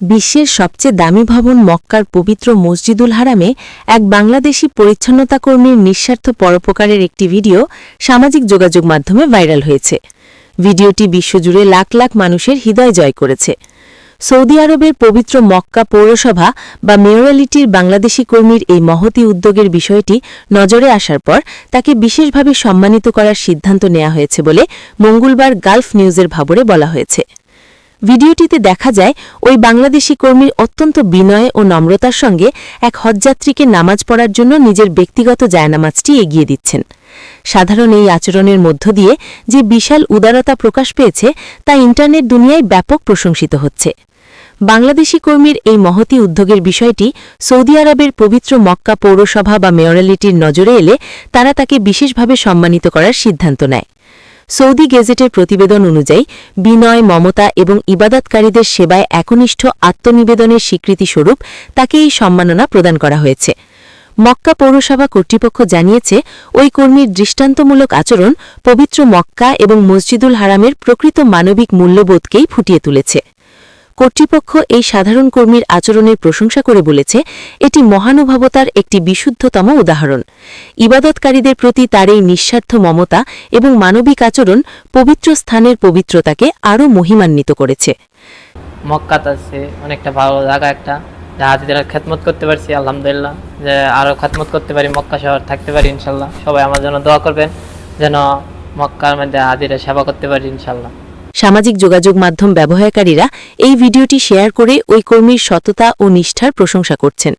বিশ্বের সবচেয়ে দামি ভবন মক্কার পবিত্র মসজিদুল হারামে এক বাংলাদেশি পরিচ্ছন্নতা কর্মীর নিঃস্বার্থ পরোপকারের একটি ভিডিও সামাজিক যোগাযোগ মাধ্যমে ভাইরাল হয়েছে। ভিডিওটি বিশ্বজুড়ে লাখ লাখ মানুষের হৃদয় জয় করেছে। সৌদি আরবের পবিত্র মক্কা পৌরসভা বা মেয়রালিটির বাংলাদেশি কর্মীর এই মহতি উদ্যোগের বিষয়টি নজরে আসার পর তাকে বিশেষভাবে সম্মানিত করার সিদ্ধান্ত নেওয়া হয়েছে বলে মঙ্গলবার গালফ নিউজের ভাবরে বলা হয়েছে। ভিডিওটিতে দেখা যায়, ওই বাংলাদেশি কর্মীর অত্যন্ত বিনয় ও নম্রতার সঙ্গে এক হজযাত্রীকে নামাজ পড়ার জন্য নিজের ব্যক্তিগত জায়নামাজটি এগিয়ে দিচ্ছেন। সাধারণ এই আচরণের মধ্য দিয়ে যে বিশাল উদারতা প্রকাশ পেয়েছে তা ইন্টারনেট দুনিয়ায় ব্যাপক প্রশংসিত হচ্ছে। বাংলাদেশি কর্মীর এই মহতি উদ্যোগের বিষয়টি সৌদি আরবের পবিত্র মক্কা পৌরসভা বা মেয়রালিটির নজরে এলে তারা তাকে বিশেষভাবে সম্মানিত করার সিদ্ধান্ত নেয়। সৌদি গেজেটের প্রতিবেদন অনুযায়ী, বিনয়, মমতা এবং ইবাদতকারীদের সেবায় একনিষ্ঠ আত্মনিবেদনের স্বীকৃতিস্বরূপ তাকে এই সম্মাননা প্রদান করা হয়েছে। মক্কা পৌরসভা কর্তৃপক্ষ জানিয়েছে, ওই কর্মীর দৃষ্টান্তমূলক আচরণ পবিত্র মক্কা এবং মসজিদুল হারামের প্রকৃত মানবিক মূল্যবোধকেই ফুটিয়ে তুলেছে। কর্তৃপক্ষ এই সাধারণ কর্মীর আচরণের প্রশংসা করে বলেছে, এটি মহানুভবতার একটি বিশুদ্ধতম উদাহরণ। ইবাদতকারীদের প্রতি তার এই নিঃস্বার্থ মমতা এবং মানবিক আচরণ পবিত্র স্থানের পবিত্রতাকে আরও মহিমান্বিত করেছে। মক্কাত আছে, অনেকটা ভালো জায়গা একটা, যে হাজিদের করতে পারছি, আলহামদুলিল্লাহ। যে আরও খেদমত করতে পারি, মক্কা শহর থাকতে পারি, ইনশাল্লাহ। সবাই আমার জন্য দোয়া করবেন, যেন মক্কার মধ্যে হাজিরা সেবা করতে পারি, ইনশাল্লাহ। সামাজিক যোগাযোগ মাধ্যম ব্যবহারকারীরা এই ভিডিওটি শেয়ার করে ওই কর্মীর সততা ও নিষ্ঠার প্রশংসা করছেন।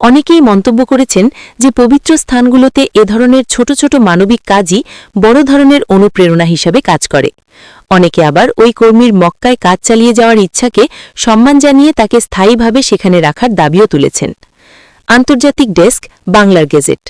অনেকেই মন্তব্য করেছেন যে পবিত্র স্থানগুলোতে এ ধরনের ছোট ছোট মানবিক কাজই বড় ধরনের অনুপ্রেরণা হিসাবে কাজ করে। অনেকে আবার ওই কর্মীর মক্কায় কাজ চালিয়ে যাওয়ার ইচ্ছাকে সম্মান জানিয়ে তাকে স্থায়ীভাবে সেখানে রাখার দাবিও তুলেছেন। আন্তর্জাতিক ডেস্ক, বাংলার গেজেট।